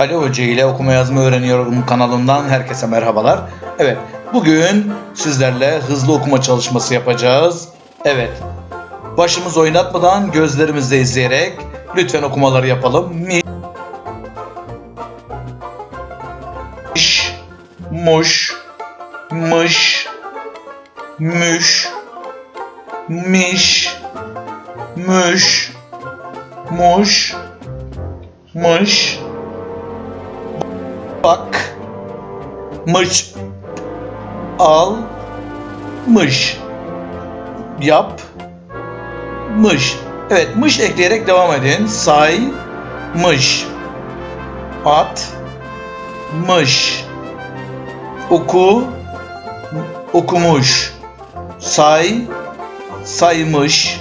Ali Hoca ile okuma yazma öğreniyorum kanalından herkese merhabalar. Evet, bugün sizlerle hızlı okuma çalışması yapacağız. Evet, başımız oynatmadan gözlerimizle izleyerek lütfen okumaları yapalım. Miş, muş, mış, müş, miş, müş, muş, mış, bak, mış, al, mış, yap, mış. Evet, mış ekleyerek devam edin. Say, mış, at, mış, oku, okumuş, say, saymış,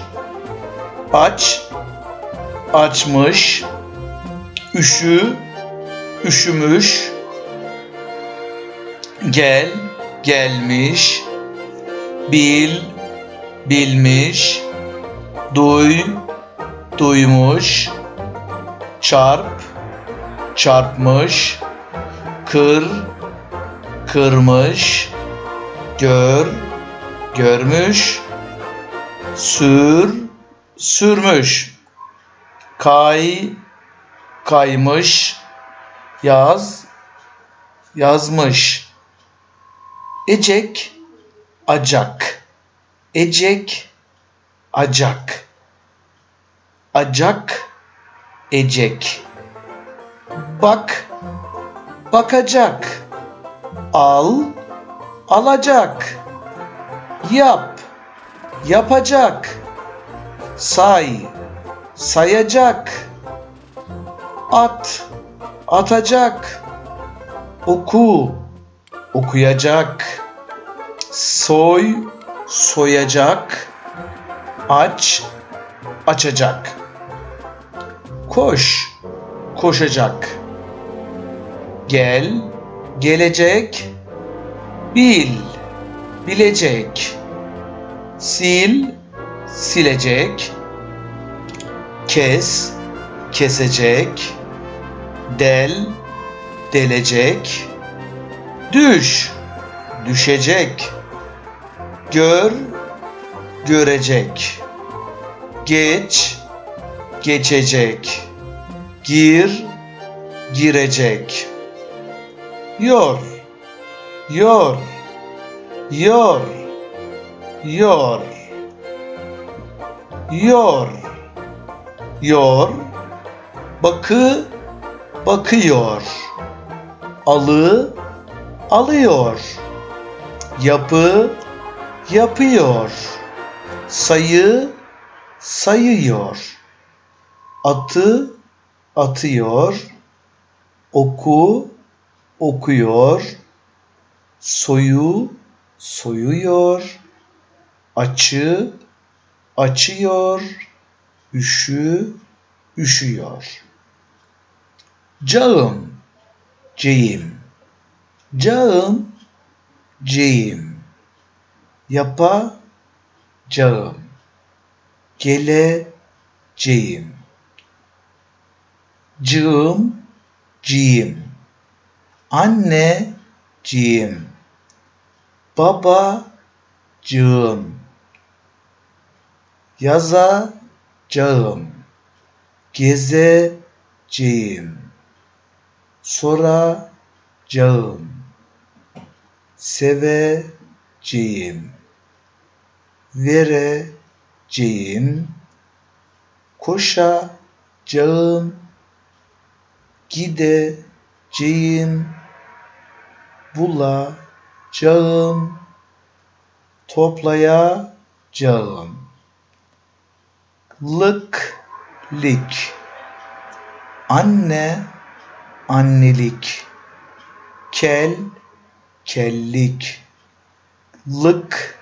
aç, açmış, üşü, üşümüş, gel, gelmiş, bil, bilmiş, duy, duymuş, çarp, çarpmış, kır, kırmış, gör, görmüş, sür, sürmüş, kay, kaymış, yaz, yazmış, ecek, acak, ecek, acak, acak, ecek, bak, bakacak, al, alacak, yap, yapacak, say, sayacak, at, atacak, oku, okuyacak, soy, soyacak, aç, açacak, koş, koşacak, gel, gelecek, bil, bilecek, sil, silecek, kes, kesecek, del, delecek, düş, düşecek, gör, görecek, geç, geçecek, gir, girecek, yor, yor, yor, yor, yor, yor, bakı, bakıyor, alı, alıyor, yapı, yapıyor, sayı, sayıyor, atı, atıyor, oku, okuyor, soyu, soyuyor, açı, açıyor, üşü, üşüyor. Cağım, ceyim, cağım, ceyim, yapacağım, geleceğim, cığım, ciyim, anneciğim, babacığım, yazacağım, gezeceğim, soracağım, seveceğim, vereceğim, koşacağım, gideceğim, bulacağım, toplayacağım, lık, lik, anne, annelik, kel, kellik, lık,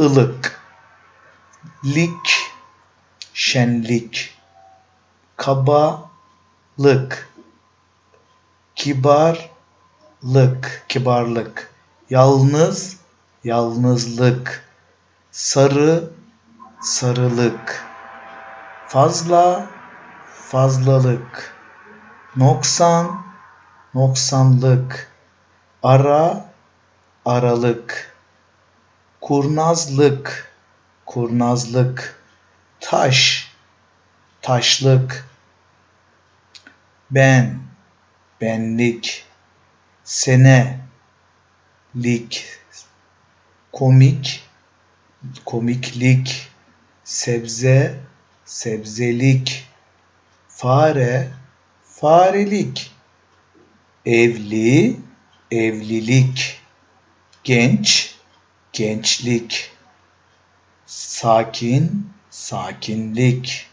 ılık, lik, şenlik, kabalık, kibarlık, kibarlık, yalnız, yalnızlık, sarı, sarılık, fazla, fazlalık, noksan, noksanlık, ara, aralık, kurnazlık, kurnazlık, taş, taşlık, ben, benlik, sene, lik, komik, komiklik, sebze, sebzelik, fare, farelik, evli, evlilik, genç, gençlik, sakin, sakinlik,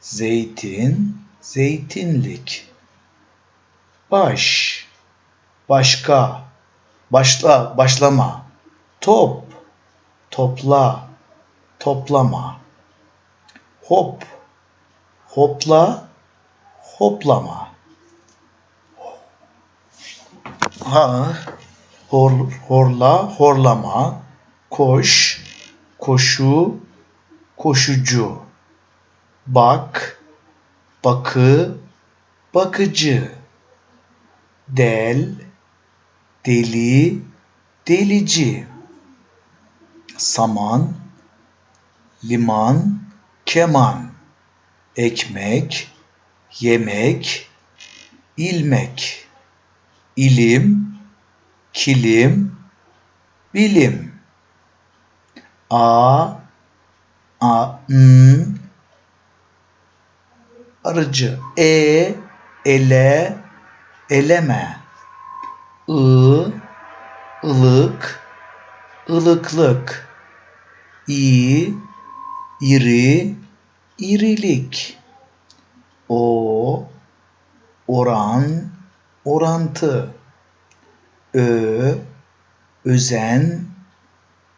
zeytin, zeytinlik, baş, başka, başla, başlama, top, topla, toplama, hop, hopla, hoplama. Ha, hor, horla, horlama, koş, koşu, koşucu, bak, bakı, bakıcı, del, deli, delici, saman, liman, keman, ekmek, yemek, ilmek, ilim, kilim, bilim, a, a, n, arıcı, e, ele, eleme, ı, ılık, ılıklık, i, iri, irilik, o, oran, orantı, ö, özen,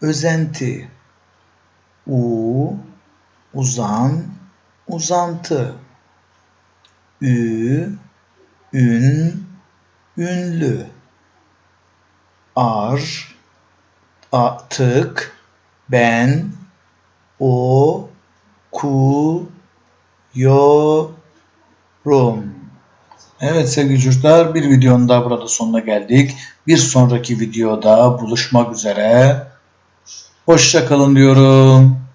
özenti, u, uzan, uzantı, ü, ün, ünlü, ar, atık, ben, o, ku, yorum. Evet sevgili çocuklar bir videonun daha burada sonuna geldik. Bir sonraki videoda buluşmak üzere. Hoşçakalın diyorum.